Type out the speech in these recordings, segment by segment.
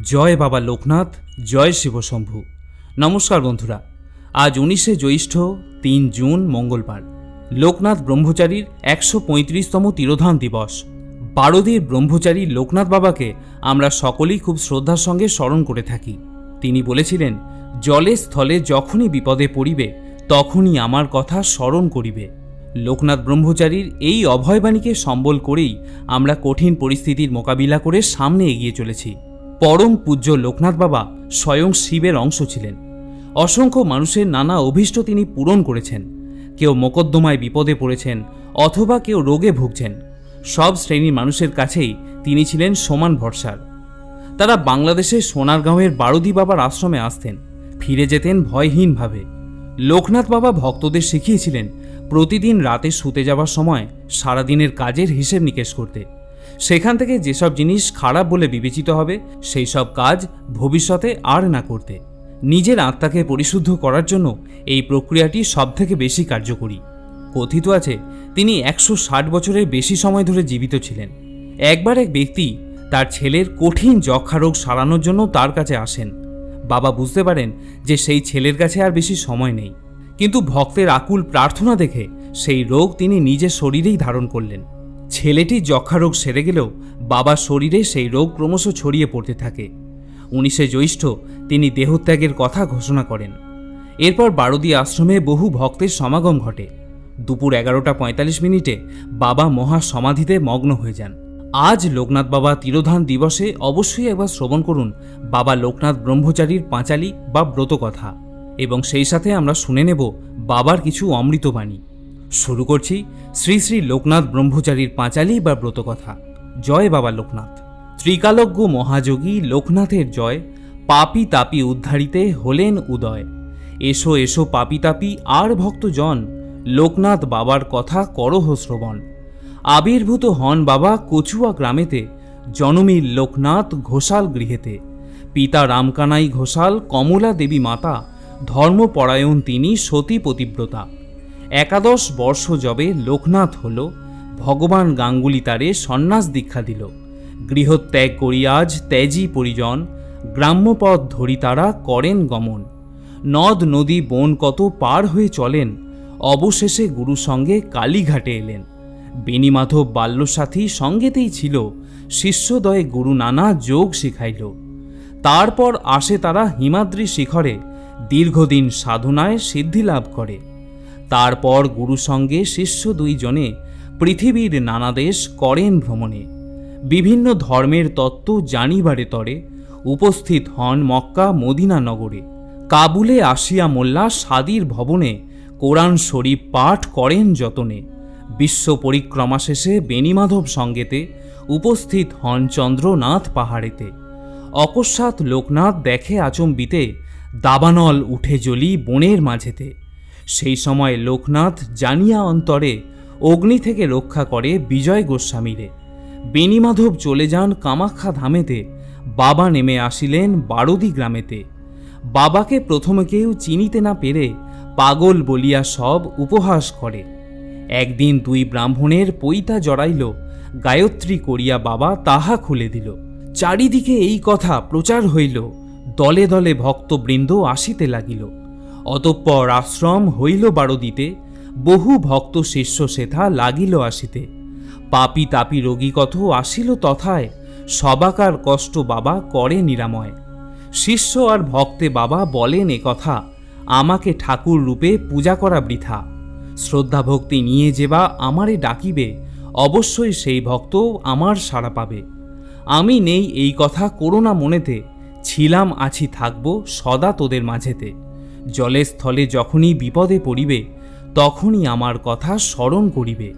জয় বাবা লোকনাথ, জয় শিবশম্ভু নমস্কার বন্ধুরা, আজ উনিশে জ্যৈষ্ঠ, তিন জুন, মঙ্গলবার। লোকনাথ ব্রহ্মচারীর একশো পঁয়ত্রিশতম তিরোধান দিবস। বারোদির ব্রহ্মচারী লোকনাথ বাবাকে আমরা সকলেই খুব শ্রদ্ধার সঙ্গে স্মরণ করে থাকি। তিনি বলেছিলেন, জলে স্থলে যখনই বিপদে পড়িবে, তখনই আমার কথা স্মরণ করিবে। লোকনাথ ব্রহ্মচারীর এই অভয়বাণীকে সম্বল করেই আমরা কঠিন পরিস্থিতির মোকাবিলা করে সামনে এগিয়ে চলেছি। পরম পূজ্য লোকনাথ বাবা স্বয়ং শিবের অংশ ছিলেন। অসংখ্য মানুষের নানা অভীষ্ট তিনি পূরণ করেছেন। কেউ মোকদ্দমায় বিপদে পড়েছেন অথবা কেউ রোগে ভুগছেন। সব শ্রেণির মানুষের কাছেই তিনি ছিলেন সমান ভরসার। তারা বাংলাদেশের সোনারগাঁওয়ের বারুদি বাবার আশ্রমে আসতেন, ফিরে যেতেন ভয়হীনভাবে। লোকনাথ বাবা ভক্তদের শিখিয়েছিলেন, প্রতিদিন রাতে শুতে যাওয়ার সময় সারাদিনের কাজের হিসেব নিকেশ করতে। সেখান থেকে যেসব জিনিস খারাপ বলে বিবেচিত হবে, সেই সব কাজ ভবিষ্যতে আর না করতে। নিজের আত্মাকে পরিশুদ্ধ করার জন্য এই প্রক্রিয়াটি সবথেকে বেশি কার্যকরী। কথিত আছে, তিনি একশো ষাট বছরের বেশি সময় ধরে জীবিত ছিলেন। একবার এক ব্যক্তি তার ছেলের কঠিন যক্ষা রোগ সারানোর জন্য তার কাছে আসেন। বাবা বুঝতে পারেন যে সেই ছেলের কাছে আর বেশি সময় নেই। কিন্তু ভক্তের আকুল প্রার্থনা দেখে সেই রোগ তিনি নিজের শরীরেই ধারণ করলেন। ছেলেটি যক্ষা রোগ সেরে গেলেও বাবার শরীরে সেই রোগ ক্রমশ ছড়িয়ে পড়তে থাকে। উনিশে জ্যৈষ্ঠ তিনি দেহত্যাগের কথা ঘোষণা করেন। এরপর বারদি আশ্রমে বহু ভক্তের সমাগম ঘটে। দুপুর এগারোটা পঁয়তাল্লিশ মিনিটে বাবা মহা সমাধিতে মগ্ন হয়ে যান। আজ লোকনাথ বাবা তিরোধান দিবসে অবশ্যই একবার শ্রবণ করুন বাবা লোকনাথ ব্রহ্মচারীর পাঁচালী বা ব্রতকথা। এবং সেই সাথে আমরা শুনে নেব বাবার কিছু অমৃতবাণী। শুরু করছি শ্রী শ্রী লোকনাথ ব্রহ্মচারীর পাঁচালী বা ব্রতকথা। জয় বাবা লোকনাথ। ত্রিকালজ্ঞ মহাযোগী লোকনাথের জয়, পাপি তাপি উদ্ধারিতে হলেন উদয়। এসো এসো পাপি তাপি, আর ভক্তজন, লোকনাথ বাবার কথা করহ শ্রবণ। আবির্ভূত হন বাবা কচুয়া গ্রামেতে জনমীর লোকনাথ ঘোষাল গৃহেতে। পিতা রামকানাই ঘোষাল, কমলা দেবী মাতা, ধর্মপরায়ণ তিনি সতী পতিব্রতা। একাদশ বর্ষ যবে লোকনাথ হল, ভগবান গাঙ্গুলি তারে সন্ন্যাস দীক্ষা দিল। গৃহত্যাগ করি আজ ত্যাজি পরিজন গ্রাম্যপথ ধরি তারা করেন গমন। নদ নদী বন কত পার হয়ে চলেন, অবশেষে গুরু সঙ্গে কালীঘাটে এলেন। বেণীমাধব বাল্যসাথী সঙ্গেতেই ছিল শিষ্যদয়ে গুরু নানা যোগ শিখাইল। তারপর আসে তারা হিমাদ্রি শিখরে, দীর্ঘদিন সাধনায় সিদ্ধি লাভ করে। তারপর গুরু সঙ্গে শিষ্য দুইজনে পৃথিবীর নানা দেশ করেন ভ্রমণে। বিভিন্ন ধর্মের তত্ত্ব জানিবারে তরে উপস্থিত হন মক্কা মদিনা নগরে। কাবুলে আসিয়া মোল্লা সাদির ভবনে কোরআন শরীফ পাঠ করেন যতনে। বিশ্ব পরিক্রমা শেষে বেণীমাধব সঙ্গেতে উপস্থিত হন চন্দ্রনাথ পাহাড়েতে। অকস্মাৎ লোকনাথ দেখে আচম্বিতে দাবানল উঠে জ্বলি বনের মাঝেতে। সেই সময় লোকনাথ জানিয়া অন্তরে অগ্নি থেকে রক্ষা করে বিজয় গোস্বামীরে। বেণীমাধব চলে যান কামাখ্যা ধামেতে। বাবা নেমে আসিলেন বারদি গ্রামেতে। বাবাকে প্রথমে কেউ চিনিতে না পেরে পাগল বলিয়া সব উপহাস করে। একদিন দুই ব্রাহ্মণের পৈতা জড়াইল, গায়ত্রী করিয়া বাবা তাহা খুলে দিল। চারিদিকে এই কথা প্রচার হইল, দলে দলে ভক্তবৃন্দ আসিতে লাগিল। অতঃপর আশ্রম হইল বারদিতে, বহু ভক্ত শিষ্য সেথা লাগিল আসিতে। পাপি তাপি রোগী কত আসিল তথায়, সবাকার কষ্ট বাবা করে নিরাময়। শিষ্য আর ভক্তে বাবা বলেন এ কথা, আমাকে ঠাকুর রূপে পূজা করা বৃথা। শ্রদ্ধা ভক্তি নিয়ে যেবা আমারে ডাকিবে, অবশ্যই সেই ভক্ত আমার সাড়া পাবে। আমি নেই এই কথা করোনা মনেতে, ছিলাম আছি থাকব সদা তোদের মাঝেতে। জলে স্থলে যখনই বিপদে পড়িবে, তখনই আমার কথা স্মরণ করিবে।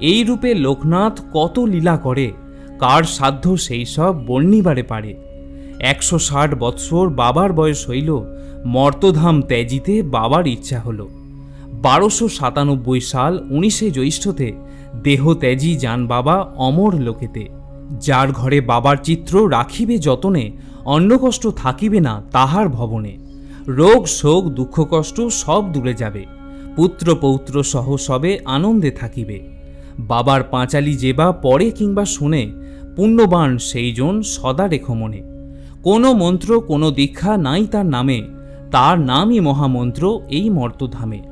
এই রূপে লোকনাথ কত লীলা করে, কার সাধ্য সেই সব বর্ণিবারে পারে। একশো ষাট বৎসর বাবার বয়স হইল, মর্তধাম ত্যাজিতে বাবার ইচ্ছা হল। বারোশো সাতানব্বই সাল উনিশে জ্যৈষ্ঠতে দেহ ত্যাজি যান বাবা অমর লোকেতে। যার ঘরে বাবার চিত্র রাখিবে যতনে অন্ন কষ্ট থাকিবে না তাহার ভবনে। রোগ, শোক, দুঃখ, কষ্ট সব দূরে যাবে। পুত্র, পৌত্র সহ সবে আনন্দে থাকিবে। বাবার পাঁচালি যেবা পড়ে কিংবা শুনে, পুণ্যবান সেইজন সদা রেখো মনে। কোনো মন্ত্র, কোনো দীক্ষা নাই তার নামে, তার নামই মহামন্ত্র এই মর্তধামে।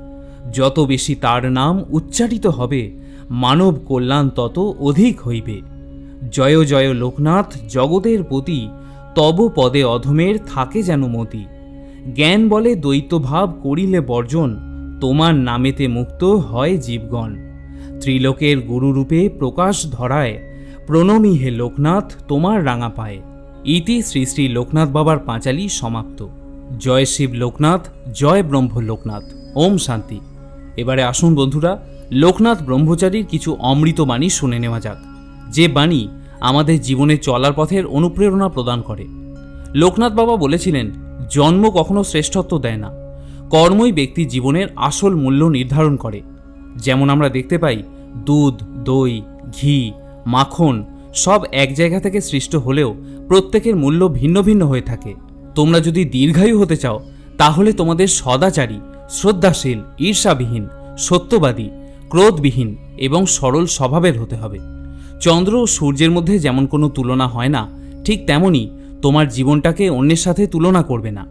যত বেশি তার নাম উচ্চারিত হবে, মানব কল্যাণ তত অধিক হইবে। জয় জয় লোকনাথ, জগতের প্রতি তব পদে অধমের থাকে যেন মতি। জ্ঞান বলে দ্বৈতভাব করিলে বর্জন, তোমার নামেতে মুক্ত হয় জীবগণ। ত্রিলোকের গুরুরূপে প্রকাশ ধরায়, প্রণমী হে লোকনাথ, তোমার রাঙা পায়ে। ইতি শ্রী শ্রী লোকনাথ বাবার পাঁচালি সমাপ্ত। জয় শিব লোকনাথ, জয় ব্রহ্ম লোকনাথ। ওম শান্তি। এবারে আসুন বন্ধুরা, লোকনাথ ব্রহ্মচারীর কিছু অমৃত বাণী শুনে নেওয়া যাক। যে বাণী আমাদের জীবনে চলার পথের অনুপ্রেরণা প্রদান করে। লোকনাথ বাবা বলেছিলেন জন্ম কখনো শ্রেষ্ঠত্ব দেয় না। কর্মই ব্যক্তি জীবনের আসল মূল্য নির্ধারণ করে। যেমন আমরা দেখতে পাই, দুধ, দই, ঘি, মাখন সব এক জায়গা থেকে সৃষ্ট হলেও প্রত্যেকের মূল্য ভিন্ন ভিন্ন হয়ে থাকে। তোমরা যদি দীর্ঘায়ু হতে চাও, তাহলে তোমাদের সদাচারী, শ্রদ্ধাশীল, ঈর্ষাবিহীন, সত্যবাদী, ক্রোধবিহীন এবং সরল স্বভাবের হতে হবে। চন্দ্র ও সূর্যের মধ্যে যেমন কোনো তুলনা হয় না, ঠিক তেমনি তোমার জীবনটাকে অন্যের সাথে তুলনা করবে না।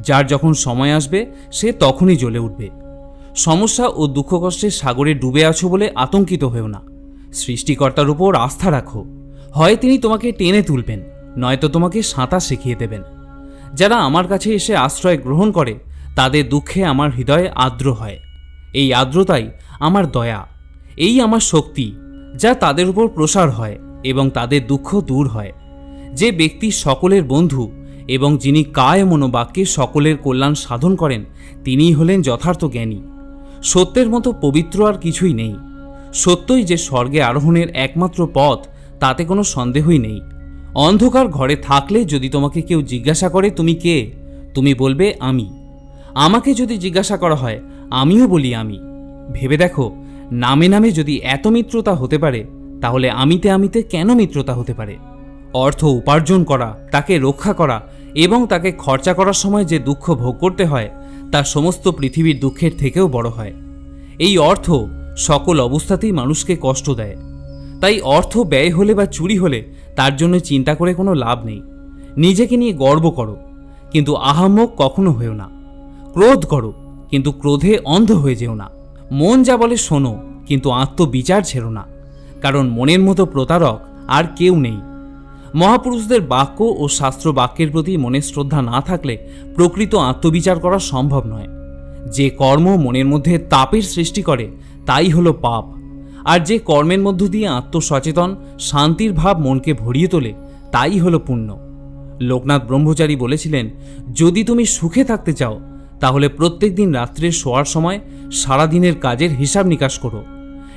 যার যখন সময় আসবে, সে তখনই জ্বলে উঠবে। সমস্যা ও দুঃখ কষ্টের সাগরে ডুবে আছো বলে আতঙ্কিত হয়েও না। সৃষ্টিকর্তার উপর আস্থা রাখো। হয় তিনি তোমাকে টেনে তুলবেন, নয়তো তোমাকে সাঁতার শিখিয়ে দেবেন। যারা আমার কাছে এসে আশ্রয় গ্রহণ করে, তাদের দুঃখে আমার হৃদয়ে আর্দ্র হয়। এই আর্দ্রতাই আমার দয়া। এই আমার শক্তি, যা তাদের উপর প্রসার হয় এবং তাদের দুঃখ দূর হয়। যে ব্যক্তি সকলের বন্ধু এবং যিনি কায় মনোবাক্যে সকলের কল্যাণ সাধন করেন, তিনিই হলেন যথার্থ জ্ঞানী। সত্যের মতো পবিত্র আর কিছুই নেই। সত্যই যে স্বর্গে আরোহণের একমাত্র পথ, তাতে কোনো সন্দেহই নেই। অন্ধকার ঘরে থাকলে যদি তোমাকে কেউ জিজ্ঞাসা করে, তুমি কে? তুমি বলবে, আমি। আমাকে যদি জিজ্ঞাসা করা হয়, আমিও বলি আমি। ভেবে দেখো, নামে নামে যদি এত মিত্রতা হতে পারে, তাহলে আমিতে আমিতে কেন মিত্রতা হতে পারে? অর্থ উপার্জন করা, তাকে রক্ষা করা এবং তাকে খরচা করার সময় যে দুঃখ ভোগ করতে হয়, তা সমস্ত পৃথিবীর দুঃখের থেকেও বড় হয়। এই অর্থ সকল অবস্থাতেই মানুষকে কষ্ট দেয়। তাই অর্থ ব্যয় হলে বা চুরি হলে তার জন্য চিন্তা করে কোনো লাভ নেই। নিজেকে নিয়ে গর্ব করো, কিন্তু আহাম্মক কখনো হয়েও না। ক্রোধ করো, কিন্তু ক্রোধে অন্ধ হয়ে যেও না। মন যা বলে শোনো, কিন্তু আত্মবিচার ছেড়ো না। কারণ মনের মতো প্রতারক আর কেউ নেই। মহাপুরুষদের বাক্য ও শাস্ত্র বাক্যের প্রতি মনে শ্রদ্ধা না থাকলে প্রকৃত আত্মবিচার করা সম্ভব নয়। যে কর্ম মনের মধ্যে তাপের সৃষ্টি করে, তাই হলো পাপ। আর যে কর্মের মধ্য দিয়ে আত্মসচেতন, শান্তির ভাব মনকে ভরিয়ে তোলে, তাই হলো পুণ্য। লোকনাথ ব্রহ্মচারী বলেছিলেন, যদি তুমি সুখে থাকতে চাও, তাহলে প্রত্যেক দিন রাত্রে শোয়ার সময় সারাদিনের কাজের হিসাব নিকাশ করো।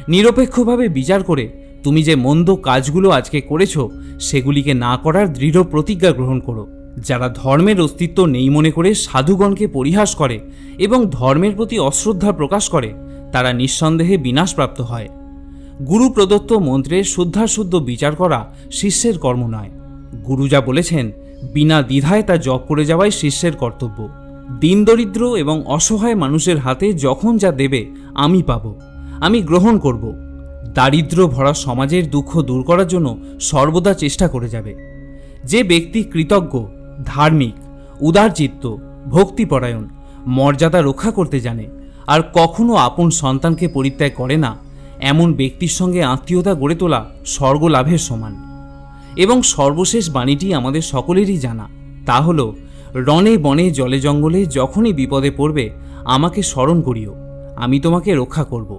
নিরপেক্ষভাবে বিচার করে তুমি যে মন্দ কাজগুলো আজকে করেছ, সেগুলিকে না করার দৃঢ় প্রতিজ্ঞা গ্রহণ করো। যারা ধর্মের অস্তিত্ব নেই মনে করে সাধুগণকে পরিহাস করে এবং ধর্মের প্রতি অশ্রদ্ধা প্রকাশ করে, তারা নিঃসন্দেহে বিনাশপ্রাপ্ত হয়। গুরু প্রদত্ত মন্ত্রের শুদ্ধাশুদ্ধ বিচার করা শিষ্যের কর্ম নয়। গুরু যা বলেছেন, বিনা দ্বিধায় তা জপ করে যাওয়াই শিষ্যের কর্তব্য। দিন দরিদ্র এবং অসহায় মানুষের হাতে যখন যা দেবে, আমি পাব। আমি গ্রহণ করব। দারিদ্র ভরা সমাজের দুঃখ দূর করার জন্য সর্বদা চেষ্টা করে যাবে। যে ব্যক্তি কৃতজ্ঞ, ধার্মিক, উদারচিত্ত, ভক্তিপরায়ণ, মর্যাদা রক্ষা করতে জানে, আর কখনো আপন সন্তানকে পরিত্যাগ করে না, এমন ব্যক্তির সঙ্গে আত্মীয়তা গড়ে তোলা স্বর্গ লাভের সমান। এবং সর্বশেষ বাণীটি আমাদের সকলেরই জানা, তা হল, রণে বনে জলে জঙ্গলে যখনই বিপদে পড়বে, আমাকে স্মরণ করিও, আমি তোমাকে রক্ষা করব।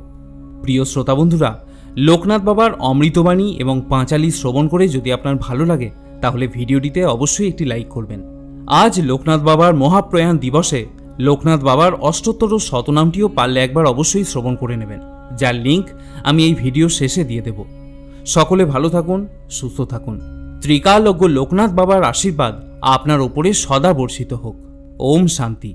প্রিয় শ্রোতা বন্ধুরা লোকনাথ বাবার অমৃতবাণী এবং পাঁচালি শ্রবণ করে যদি আপনার ভালো লাগে, তাহলে ভিডিওটিতে অবশ্যই একটি লাইক করবেন। আজ লোকনাথ বাবার মহাপ্রয়াণ দিবসে লোকনাথ বাবার অষ্টোত্তর শতনামটিও পারলে একবার অবশ্যই শ্রবণ করে নেবেন। যার লিঙ্ক আমি এই ভিডিও শেষে দিয়ে দেব। সকলে ভালো থাকুন, সুস্থ থাকুন। ত্রিকালজ্ঞ লোকনাথ বাবার আশীর্বাদ আপনার ওপরে সদা বর্ষিত হোক। ওম শান্তি।